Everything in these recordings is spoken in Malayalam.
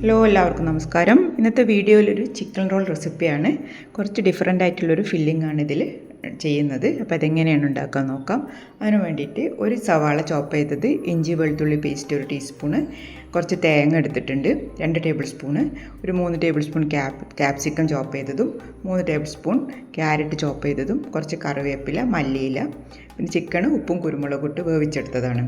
ഹലോ എല്ലാവർക്കും നമസ്കാരം. ഇന്നത്തെ വീഡിയോയിൽ ഒരു ചിക്കൻ റോൾ റെസിപ്പിയാണ് കുറച്ച് ഡിഫറെന്റ് ആയിട്ടുള്ളൊരു ഫില്ലിംഗ് ആണ് ഇതിൽ ചെയ്യുന്നത്. അപ്പോൾ അതെങ്ങനെയാണ് ഉണ്ടാക്കാൻ നോക്കാം. അതിന് വേണ്ടിയിട്ട് ഒരു സവാള ചോപ്പ് ചെയ്തത് ഇഞ്ചി വെളുത്തുള്ളി പേസ്റ്റ് ഒരു ടീസ്പൂണ് കുറച്ച് തേങ്ങ എടുത്തിട്ടുണ്ട് രണ്ട് ടേബിൾ സ്പൂണ് ഒരു മൂന്ന് tablespoon cap capsicum chop ചെയ്തതും മൂന്ന് ടേബിൾ സ്പൂൺ ക്യാരറ്റ് ചോപ്പ് ചെയ്തതും കുറച്ച് കറിവേപ്പില മല്ലിയില പിന്നെ ചിക്കൻ ഉപ്പും കുരുമുളകും ഇട്ട് വേവിച്ചെടുത്തതാണ്.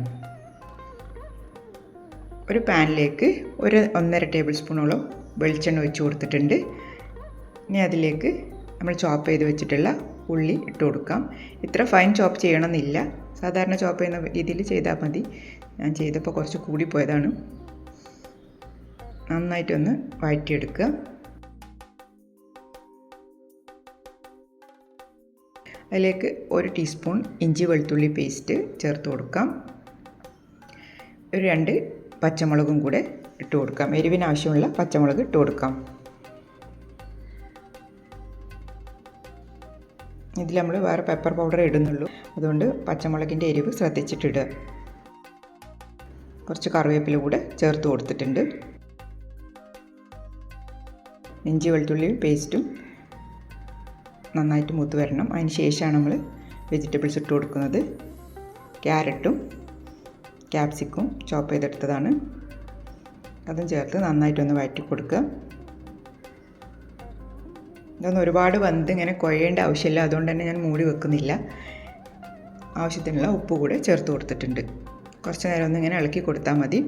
ഒരു പാനിലേക്ക് ഒരു ഒന്നര ടേബിൾ സ്പൂണോളം വെളിച്ചെണ്ണ ഒഴിച്ച് കൊടുത്തിട്ടുണ്ട്. ഇനി അതിലേക്ക് നമ്മൾ ചോപ്പ് ചെയ്ത് വെച്ചിട്ടുള്ള ഉള്ളി ഇട്ട് കൊടുക്കാം. ഇത്ര ഫൈൻ ചോപ്പ് ചെയ്യണമെന്നില്ല. സാധാരണ ചോപ്പ് ചെയ്യുന്ന രീതിയിൽ ചെയ്താൽ മതി. ഞാൻ ചെയ്തപ്പോൾ കുറച്ച് കൂടിപ്പോയതാണ് നന്നായിട്ടൊന്ന് വഴറ്റിയെടുക്കുക. അതിലേക്ക് ഒരു ടീസ്പൂൺ ഇഞ്ചി വെളുത്തുള്ളി പേസ്റ്റ് ചേർത്ത് കൊടുക്കാം. ഒരു രണ്ട് പച്ചമുളകും കൂടെ ഇട്ട് കൊടുക്കാം. എരിവിന് ആവശ്യമുള്ള പച്ചമുളക് ഇട്ട് കൊടുക്കാം. ഇതിൽ നമ്മൾ വേറെ പെപ്പർ പൗഡർ ഇടുന്നുള്ളൂ. അതുകൊണ്ട് പച്ചമുളകിന്റെ എരിവ് ശ്രദ്ധിച്ചിട്ടിടുക. കുറച്ച് കറിവേപ്പില കൂടെ ചേർത്ത് കൊടുത്തിട്ടുണ്ട്. ഇഞ്ചി വെളുത്തുള്ളി പേസ്റ്റും നന്നായിട്ട് മൂത്ത് വരണം. അതിന് ശേഷമാണ് നമ്മൾ വെജിറ്റബിൾസ് ഇട്ട് കൊടുക്കുന്നത്. ക്യാരറ്റും ക്യാപ്സിക്കും ചോപ്പ് ചെയ്തെടുത്തതാണ്. അതും ചേർത്ത് നന്നായിട്ടൊന്ന് വഴറ്റി കൊടുക്കുക ഇതൊന്നും ഒരുപാട് വന്ത് ഇങ്ങനെ കുഴയേണ്ട ആവശ്യമില്ല. അതുകൊണ്ട് തന്നെ ഞാൻ മൂടി വെക്കുന്നില്ല. ആവശ്യത്തിനുള്ള ഉപ്പ് കൂടെ ചേർത്ത് കൊടുത്തിട്ടുണ്ട്. കുറച്ച് നേരം ഒന്ന് ഇങ്ങനെ ഇളക്കി കൊടുത്താൽ മതി.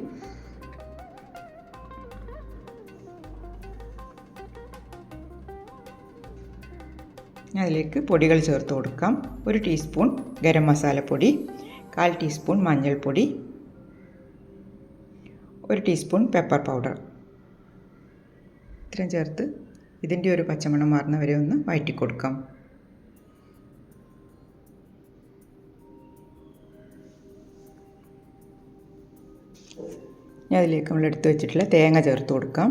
അതിലേക്ക് പൊടികൾ ചേർത്ത് കൊടുക്കാം. ഒരു ടീസ്പൂൺ ഗരം മസാലപ്പൊടി കാൽ ടീസ്പൂൺ മഞ്ഞൾപ്പൊടി ഒരു ടീസ്പൂൺ പെപ്പർ പൗഡർ ഇത്രയും ചേർത്ത് ഇതിന്റെ ഒരു പച്ചമണം മാറുന്നവരെ ഒന്ന് വഴറ്റി കൊടുക്കാം ഇനി അതിലേക്ക് നമ്മൾ എടുത്ത് വെച്ചിട്ടുള്ള തേങ്ങ ചേർത്ത് കൊടുക്കാം.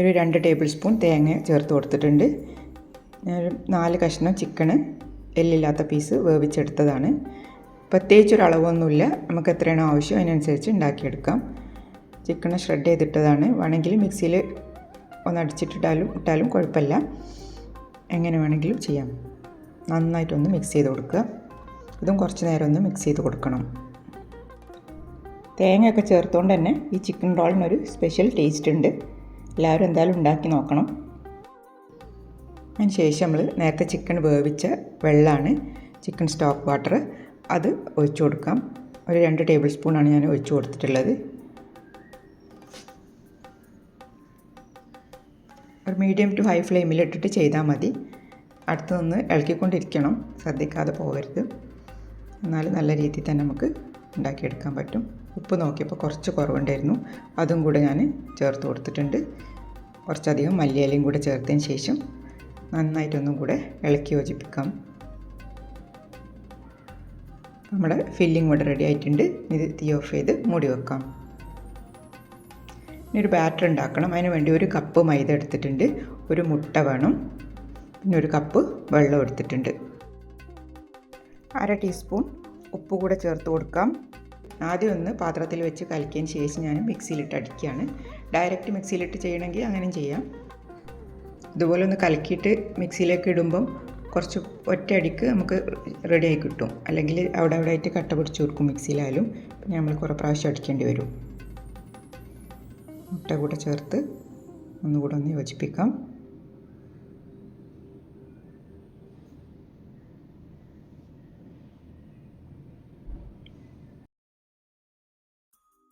ഒരു രണ്ട് ടേബിൾ സ്പൂൺ തേങ്ങ ചേർത്ത് കൊടുത്തിട്ടുണ്ട്. ഞാൻ നാല് കഷ്ണം ചിക്കന് എല്ലില്ലാത്ത പീസ് വേവിച്ചെടുത്തതാണ്. പ്രത്യേകിച്ചൊരു അളവൊന്നുമില്ല. നമുക്ക് എത്രയാണോ ആവശ്യം അതിനനുസരിച്ച് ഉണ്ടാക്കിയെടുക്കാം. ചിക്കൻ ഷ്രെഡ് ചെയ്തിട്ടതാണ്. വേണമെങ്കിൽ മിക്സിയിൽ ഒന്ന് അടിച്ചിട്ടിട്ടാലും ഇട്ടാലും കുഴപ്പമില്ല. എങ്ങനെ വേണമെങ്കിലും ചെയ്യാം. നന്നായിട്ടൊന്ന് മിക്സ് ചെയ്ത് കൊടുക്കുക. ഇതും കുറച്ച് നേരം ഒന്ന് മിക്സ് ചെയ്ത് കൊടുക്കണം. തേങ്ങയൊക്കെ ചേർത്തുകൊണ്ട് തന്നെ ഈ ചിക്കൻ റോളിനൊരു സ്പെഷ്യൽ ടേസ്റ്റ് ഉണ്ട്. എല്ലാവരും എന്തായാലും ഉണ്ടാക്കി നോക്കണം. അതിന് ശേഷം നമ്മൾ നേരത്തെ ചിക്കൻ വേവിച്ച വെള്ളമാണ് ചിക്കൻ സ്റ്റോക്ക് വാട്ടർ അത് ഒഴിച്ചു കൊടുക്കാം. ഒരു രണ്ട് ടേബിൾ സ്പൂണാണ് ഞാൻ ഒഴിച്ചു കൊടുത്തിട്ടുള്ളത്. ഒരു മീഡിയം ടു ഹൈ ഫ്ലെയിമിൽ ഇട്ടിട്ട് ചെയ്താൽ മതി. അടുത്ത് നിന്ന് ഇളക്കിക്കൊണ്ടിരിക്കണം. ശ്രദ്ധിക്കാതെ പോകരുത്. എന്നാൽ നല്ല രീതിയിൽ തന്നെ നമുക്ക് ഉണ്ടാക്കിയെടുക്കാൻ പറ്റും. ഉപ്പ് നോക്കിയപ്പോൾ കുറച്ച് കുറവുണ്ടായിരുന്നു. അതും കൂടെ ഞാൻ ചേർത്ത് കൊടുത്തിട്ടുണ്ട്. കുറച്ചധികം മല്ലിയിലയും കൂടെ ചേർത്തതിന് ശേഷം നന്നായിട്ടൊന്നും കൂടെ ഇളക്കി യോജിപ്പിക്കാം. നമ്മുടെ ഫില്ലിംഗ് ഇവിടെ റെഡി ആയിട്ടുണ്ട്. ഇത് തീ ഓഫ് ചെയ്ത് മൂടി വെക്കാം. ഇനി ഒരു ബാറ്റർ ഉണ്ടാക്കണം. അതിന് വേണ്ടി ഒരു കപ്പ് മൈദ എടുത്തിട്ടുണ്ട്. ഒരു മുട്ട വേണം. പിന്നെ ഒരു കപ്പ് വെള്ളം എടുത്തിട്ടുണ്ട്. അര ടീസ്പൂൺ ഉപ്പ് കൂടെ ചേർത്ത് കൊടുക്കാം. ആദ്യം ഒന്ന് പാത്രത്തിൽ വെച്ച് കലക്കിയതിന് ശേഷം ഞാൻ മിക്സിയിലിട്ട് അടിക്കുകയാണ്. ഡയറക്റ്റ് മിക്സിയിലിട്ട് ചെയ്യണമെങ്കിൽ അങ്ങനെയും ചെയ്യാം. ഇതുപോലെ ഒന്ന് കലക്കിയിട്ട് മിക്സിയിലേക്ക് ഇടുമ്പം കുറച്ച് ഒറ്റയടിക്ക് നമുക്ക് റെഡി ആയി കിട്ടും. അല്ലെങ്കിൽ അവിടെ അവിടെ ആയിട്ട് കട്ട പിടിച്ച് കൊടുക്കും മിക്സിയിലായാലും. പിന്നെ നമ്മൾ കുറേ പ്രാവശ്യം അടിക്കേണ്ടി വരും. മുട്ട കൂടെ ചേർത്ത് ഒന്നുകൂടെ ഒന്ന് യോജിപ്പിക്കാം.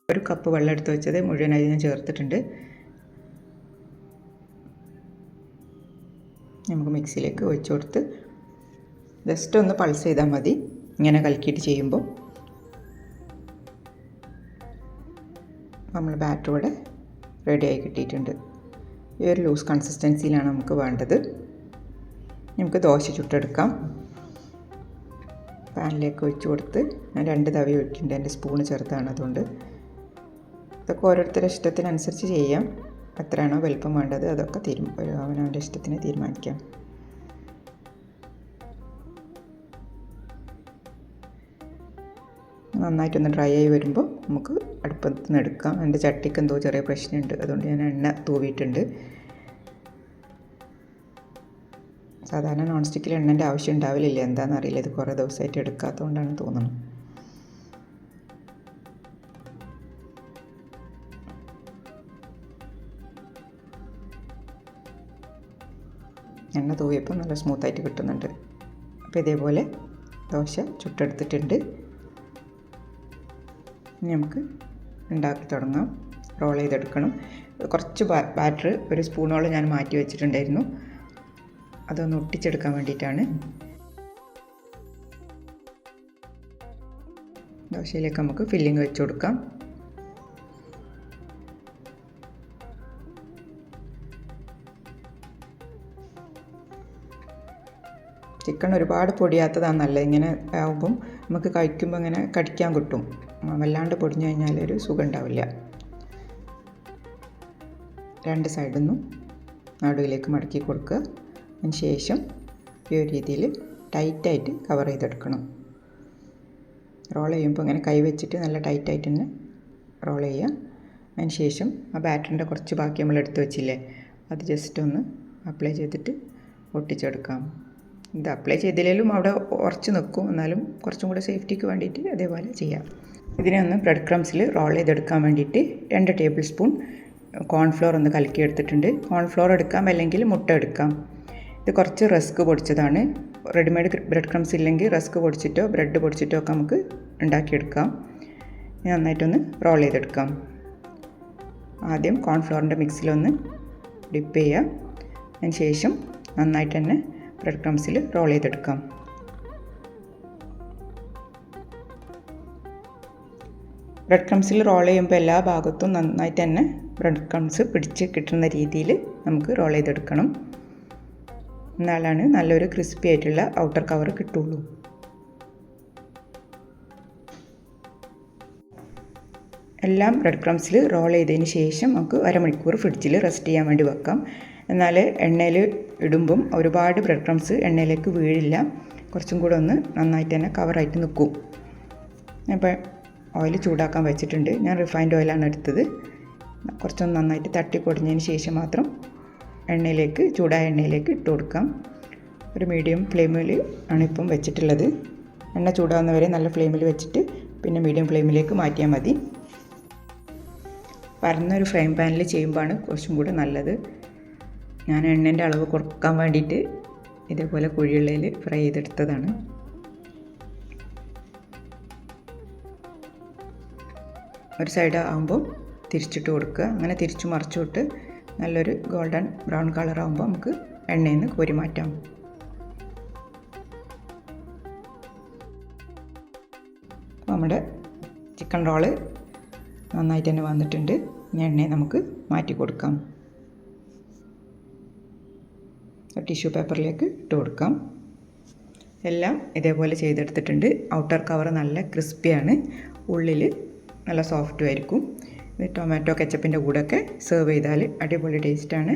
ഒരു കപ്പ് വെള്ളം എടുത്ത് വെച്ചത് മുഴുവനായി ഞാൻ ചേർത്തിട്ടുണ്ട്. നമുക്ക് മിക്സിയിലേക്ക് ഒഴിച്ച് കൊടുത്ത് ജസ്റ്റ് ഒന്ന് പൾസ് ചെയ്താൽ മതി. ഇങ്ങനെ കലക്കിയിട്ട് ചെയ്യുമ്പോൾ നമ്മൾ ബാറ്റർ ഇവിടെ റെഡിയായി കിട്ടിയിട്ടുണ്ട്. ഈ ഒരു ലൂസ് കൺസിസ്റ്റൻസിയിലാണ് നമുക്ക് വേണ്ടത്. നമുക്ക് ദോശ ചുട്ടെടുക്കാം. പാനിലേക്ക് ഒഴിച്ചു കൊടുത്ത് ഞാൻ രണ്ട് തവി ഒഴിക്കുന്നുണ്ട്. എന്റെ സ്പൂണ് ചെറുതാണ് അതുകൊണ്ട്. ഇതൊക്കെ ഓരോരുത്തരുടെ ഇഷ്ടത്തിനനുസരിച്ച് ചെയ്യാം. എത്രയാണോ വലുപ്പം വേണ്ടത് അതൊക്കെ തീരും അവനവന്റെ ഇഷ്ടത്തിന് തീരുമാനിക്കാം. നന്നായിട്ടൊന്ന് ഡ്രൈ ആയി വരുമ്പോൾ നമുക്ക് അടുപ്പത്ത് നിന്ന് എടുക്കാം. എന്റെ ചട്ടിക്ക് എന്തോ ചെറിയ പ്രശ്നമുണ്ട്. അതുകൊണ്ട് ഞാൻ എണ്ണ തൂവിയിട്ടുണ്ട്. സാധാരണ നോൺ സ്റ്റിക്കിൽ എണ്ണന്റെ ആവശ്യം ഉണ്ടാവില്ല എന്താണെന്നറിയില്ല. ഇത് കുറേ ദിവസമായിട്ട് എടുക്കാത്തതുകൊണ്ടാണ് തോന്നുന്നത്. എണ്ണ തൂവിയപ്പം നല്ല സ്മൂത്തായിട്ട് കിട്ടുന്നുണ്ട്. അപ്പോൾ ഇതേപോലെ ദോശ ചുട്ടെടുത്തിട്ടുണ്ട്. ഇനി നമുക്ക് ഉണ്ടാക്കി തുടങ്ങാം. റോൾ ചെയ്തെടുക്കണം. കുറച്ച് ബാറ്റർ ഒരു സ്പൂണോളം ഞാൻ മാറ്റി വെച്ചിട്ടുണ്ടായിരുന്നു. അതൊന്ന് ഒട്ടിച്ചെടുക്കാൻ വേണ്ടിയിട്ടാണ്. ദോശയിലേക്ക് നമുക്ക് ഫില്ലിങ് വെച്ച് കൊടുക്കാം. ചിക്കൻ ഒരുപാട് പൊടിയാത്തതാണ് നല്ലത്. ഇങ്ങനെ ആകുമ്പം നമുക്ക് കഴിക്കുമ്പോൾ ഇങ്ങനെ കടിക്കാൻ കിട്ടും. വല്ലാണ്ട് പൊടിഞ്ഞു കഴിഞ്ഞാൽ ഒരു സുഖം ഉണ്ടാവില്ല രണ്ട് സൈഡിൽ നിന്നും നടുവിലേക്ക് മടക്കി കൊടുക്കുക. അതിന് ശേഷം ഈ ഒരു രീതിയിൽ ടൈറ്റായിട്ട് കവർ ചെയ്തെടുക്കണം. റോൾ ചെയ്യുമ്പോൾ ഇങ്ങനെ കൈ വെച്ചിട്ട് നല്ല ടൈറ്റായിട്ട് തന്നെ റോൾ ചെയ്യുക. അതിന് ശേഷം ആ ബാറ്ററിന്റെ കുറച്ച് ബാക്കി നമ്മൾ എടുത്ത് വെച്ചില്ലേ അത് ജസ്റ്റ് ഒന്ന് അപ്ലൈ ചെയ്തിട്ട് ഒട്ടിച്ചെടുക്കാം. ഇത് അപ്ലൈ ചെയ്തില്ലെങ്കിലും അവിടെ ഉറച്ച് നിൽക്കും. എന്നാലും കുറച്ചും കൂടെ സേഫ്റ്റിക്ക് വേണ്ടിയിട്ട് അതേപോലെ ചെയ്യാം. ഇതിനെ ഒന്ന് ബ്രെഡ് ക്രംസിൽ റോൾ ചെയ്തെടുക്കാൻ വേണ്ടിയിട്ട് രണ്ട് ടേബിൾ സ്പൂൺ കോൺഫ്ലോർ ഒന്ന് കലക്കി എടുത്തിട്ടുണ്ട്. കോൺഫ്ലോർ എടുക്കാം അല്ലെങ്കിൽ മുട്ട എടുക്കാം. ഇത് കുറച്ച് റസ്ക് പൊടിച്ചതാണ്. റെഡിമെയ്ഡ് ബ്രെഡ് ക്രംസ് ഇല്ലെങ്കിൽ റസ്ക് പൊടിച്ചിട്ടോ ബ്രെഡ് പൊടിച്ചിട്ടോ ഒക്കെ നമുക്ക് ഉണ്ടാക്കിയെടുക്കാം. ഇനി നന്നായിട്ടൊന്ന് റോൾ ചെയ്തെടുക്കാം. ആദ്യം കോൺഫ്ലോറിന്റെ മിക്സിലൊന്ന് ഡിപ്പ് ചെയ്യാം. അതിന് ശേഷം നന്നായിട്ട് തന്നെ ബ്രെഡ് ക്രംസിൽ റോൾ ചെയ്തെടുക്കാം. ബ്രെഡ് ക്രംസിൽ റോൾ ചെയ്യുമ്പോൾ എല്ലാ ഭാഗത്തും നന്നായിട്ട് തന്നെ ബ്രെഡ് ക്രംസ് പിടിച്ച് കിട്ടുന്ന രീതിയിൽ നമുക്ക് റോൾ ചെയ്തെടുക്കണം. എന്നാലാണ് നല്ലൊരു ക്രിസ്പി ആയിട്ടുള്ള ഔട്ടർ കവർ കിട്ടുള്ളൂ. എല്ലാം ബ്രെഡ് ക്രംസിൽ റോൾ ചെയ്തതിന് ശേഷം നമുക്ക് അരമണിക്കൂർ ഫ്രിഡ്ജിൽ റെസ്റ്റ് ചെയ്യാൻ വേണ്ടി വെക്കാം. എന്നാൽ എണ്ണയിൽ ഇടുമ്പം ഒരുപാട് ബ്രെഡ് ക്രംസ് എണ്ണയിലേക്ക് വീഴില്ല. കുറച്ചും കൂടെ ഒന്ന് നന്നായിട്ട് തന്നെ കവറായിട്ട് നിൽക്കും. അപ്പോൾ ഓയിൽ ചൂടാക്കാൻ വെച്ചിട്ടുണ്ട്. ഞാൻ റിഫൈൻഡ് ഓയിലാണ് എടുത്തത്. കുറച്ചൊന്ന് നന്നായിട്ട് തട്ടി പൊടിഞ്ഞതിന് ശേഷം മാത്രം എണ്ണയിലേക്ക് ചൂടായ എണ്ണയിലേക്ക് ഇട്ട് കൊടുക്കാം. ഒരു മീഡിയം ഫ്ലെയിമിൽ ആണ് ഇപ്പം വെച്ചിട്ടുള്ളത്. എണ്ണ ചൂടാവുന്നവരെ നല്ല ഫ്ലെയിമിൽ വെച്ചിട്ട് പിന്നെ മീഡിയം ഫ്ലെയിമിലേക്ക് മാറ്റിയാൽ മതി. പരന്നൊരു ഫ്രൈ പാനിൽ ചെയ്യുമ്പോഴാണ് കുറച്ചും കൂടെ നല്ലത്. ഞാൻ എണ്ണേന്റെ അളവ് കുറയ്ക്കാൻ വേണ്ടിയിട്ട് ഇതേപോലെ കുഴിയുള്ളതിൽ ഫ്രൈ ചെയ്തെടുത്തതാണ്. ഒരു സൈഡ് ആകുമ്പോൾ തിരിച്ചിട്ട് കൊടുക്കുക. അങ്ങനെ തിരിച്ചു മറിച്ചിട്ട് നല്ലൊരു ഗോൾഡൻ ബ്രൗൺ കളർ ആകുമ്പോൾ നമുക്ക് എണ്ണയിൽ നിന്ന് കോരി മാറ്റാം. നമ്മുടെ ചിക്കൻ റോൾ നന്നായിട്ട് തന്നെ വന്നിട്ടുണ്ട്. ഇനി എണ്ണയെ നമുക്ക് മാറ്റി കൊടുക്കാം. ടിഷ്യൂ പേപ്പറിലേക്ക് ഇട്ട് കൊടുക്കാം. എല്ലാം ഇതേപോലെ ചെയ്തെടുത്തിട്ടുണ്ട്. ഔട്ടർ കവർ നല്ല ക്രിസ്പിയാണ് ഉള്ളിൽ നല്ല സോഫ്റ്റും ആയിരിക്കും. ഇത് ടൊമാറ്റോ കെച്ചപ്പിന്റെ കൂടെയൊക്കെ സെർവ് ചെയ്താൽ അടിപൊളി ടേസ്റ്റാണ്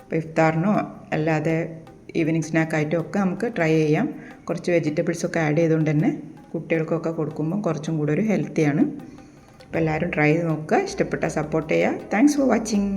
അപ്പോൾ ഇഫ്താറിനോ അല്ലാതെ ഈവനിങ് സ്നാക്കായിട്ടോ ഒക്കെ നമുക്ക് ട്രൈ ചെയ്യാം. കുറച്ച് വെജിറ്റബിൾസൊക്കെ ആഡ് ചെയ്തുകൊണ്ട് തന്നെ കുട്ടികൾക്കൊക്കെ കൊടുക്കുമ്പോൾ കുറച്ചും കൂടെ ഒരു ഹെൽത്തിയാണ് അപ്പോൾ എല്ലാവരും ട്രൈ ചെയ്ത് നോക്കുക. ഇഷ്ടപ്പെട്ടാൽ സപ്പോർട്ട് ചെയ്യുക. Thanks for watching